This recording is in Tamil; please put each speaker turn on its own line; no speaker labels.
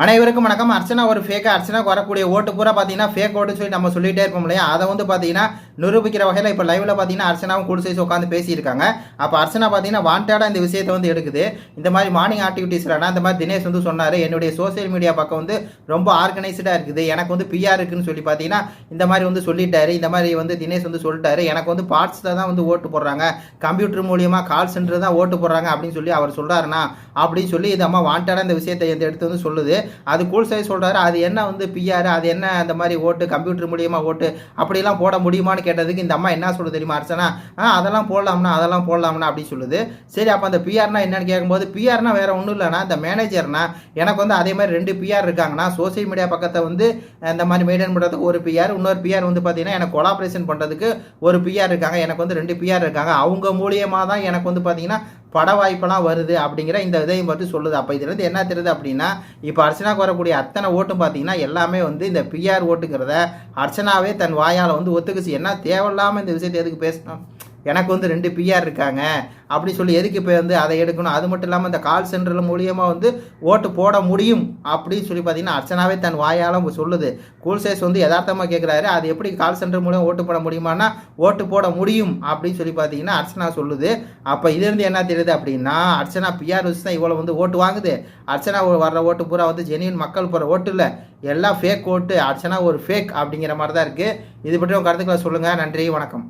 அனைவருக்கும் வணக்கம். அர்ச்சனா ஒரு ஃபேக் அர்ச்சனாக்கு வரக்கூடிய ஓட்டு பூரா பார்த்தீங்கன்னா ஃபேக் ஓட்டு சொல்லி நம்ம சொல்லிட்டே இருப்போம் இல்லையா? அதை வந்து பார்த்தீங்கன்னா நிரூபிக்கிற வகையில் இப்போ லைவில் பார்த்தீங்கன்னா அர்ச்சனாவும் கூட சேர்த்து உட்காந்து பேசியிருக்காங்க. அப்போ அர்ச்சனா பார்த்தீங்கன்னா வாண்டடாக இந்த விஷயத்தை வந்து எடுக்குது. இந்த மாதிரி மார்னிங் ஆக்டிவிட்டீஸ்லனா இந்த மாதிரி தினேஷ் வந்து சொன்னார் என்னுடைய சோஷியல் மீடியா பக்கம் வந்து ரொம்ப ஆர்கனைஸ்டாக இருக்குது. எனக்கு வந்து பிஆர் இருக்குன்னு சொல்லி பார்த்தீங்கன்னா இந்த மாதிரி வந்து சொல்லிட்டாரு. இந்த மாதிரி வந்து தினேஷ் வந்து சொல்லிட்டாரு. எனக்கு வந்து பார்ட்ஸில் தான் வந்து ஓட்டு போடுறாங்க. கம்ப்யூட்டர் மூலியமாக கால் சென்டர் தான் ஓட்டு போடுறாங்க அப்படின்னு சொல்லி அவர் சொல்கிறாருனா அப்படின்னு சொல்லி இது அம்மா வாண்டடாக இந்த விஷயத்தை எடுத்து வந்து சொல்லுது. அது கூல் சைஸ் சொல்கிறாரு அது என்ன வந்து பிஆர் அது என்ன அந்த மாதிரி ஓட்டு கம்ப்யூட்டர் மூலியமாக ஓட்டு அப்படிலாம் போட முடியுமான்னு கேட்டதுக்கு இந்த அம்மா என்ன சொல்லுது தெரியுமா அர்ச்சனா? ஆ அதெல்லாம் போடலாம்னா அதெல்லாம் போடலாம்னா அப்படின்னு சொல்லுது. சரி அப்போ அந்த பிஆர்னா என்னன்னு கேட்கும்போது பிஆர்னா வேறு ஒன்றும் இல்லைனா இந்த மேனேஜர்னா எனக்கு வந்து அதே மாதிரி ரெண்டு பிஆர் இருக்காங்கன்னா சோசியல் மீடியா பக்கத்தை வந்து இந்த மாதிரி மெயின்டைன் பண்ணுறதுக்கு ஒரு பிஆர் இன்னொரு பிஆர் வந்து பார்த்தீங்கன்னா எனக்கு கொலாபரேஷன் பண்ணுறதுக்கு ஒரு பிஆர் இருக்காங்க எனக்கு வந்து ரெண்டு பிஆர் இருக்காங்க. அவங்க மூலியமாக தான் எனக்கு வந்து பார்த்தீங்கன்னா பட வாய்ப்பெல்லாம் வருது அப்படிங்கிற இந்த இதையும் பற்றி சொல்லுது. அப்போ இதுலேருந்து என்ன தெரியுது அப்படின்னா இப்போ அர்ச்சனாவுக்கு வரக்கூடிய அத்தனை ஓட்டும் பார்த்தீங்கன்னா எல்லாமே வந்து இந்த பிஆர் ஓட்டுங்கிறத அர்ச்சனாவே தன் வாயால் வந்து ஒத்துக்குச்சு. என்ன தேவையில்லாமல் இந்த விஷயத்தை எதுக்கு பேசணும்? எனக்கு வந்து ரெண்டு பிஆர் இருக்காங்க. அப்படி சொல்லி எதுக்கு இப்போ வந்து அதை எடுக்கணும்? அது மட்டும் இல்லாமல் இந்த கால் சென்டர் மூலியமாக வந்து ஓட்டு போட முடியும் அப்படின்னு சொல்லி பார்த்தீங்கன்னா அர்ச்சனாவே தன் வாயால் சொல்லுது. கூல்சேஸ் வந்து யதார்த்தமாக கேட்குறாரு அது எப்படி கால் சென்டர் மூலியம் ஓட்டு போட முடியுமானா ஓட்டு போட முடியும் அப்படின்னு சொல்லி பார்த்தீங்கன்னா அர்ச்சனா சொல்லுது. அப்போ இதுலேருந்து என்ன தெரியுது அப்படின்னா அர்ச்சனா பிஆர் வச்சு தான் இவ்வளோ வந்து ஓட்டு வாங்குது. அர்ச்சனா வர்ற ஓட்டு பூரா வந்து ஜெனியன் மக்கள் போகிற ஓட்டு இல்லை. எல்லாம் ஃபேக் ஓட்டு. அர்ச்சனா ஒரு ஃபேக் அப்படிங்கிற மாதிரி தான் இருக்குது இது பற்றி உங்கள் கருத்துக்களை சொல்லுங்கள் நன்றி. வணக்கம்.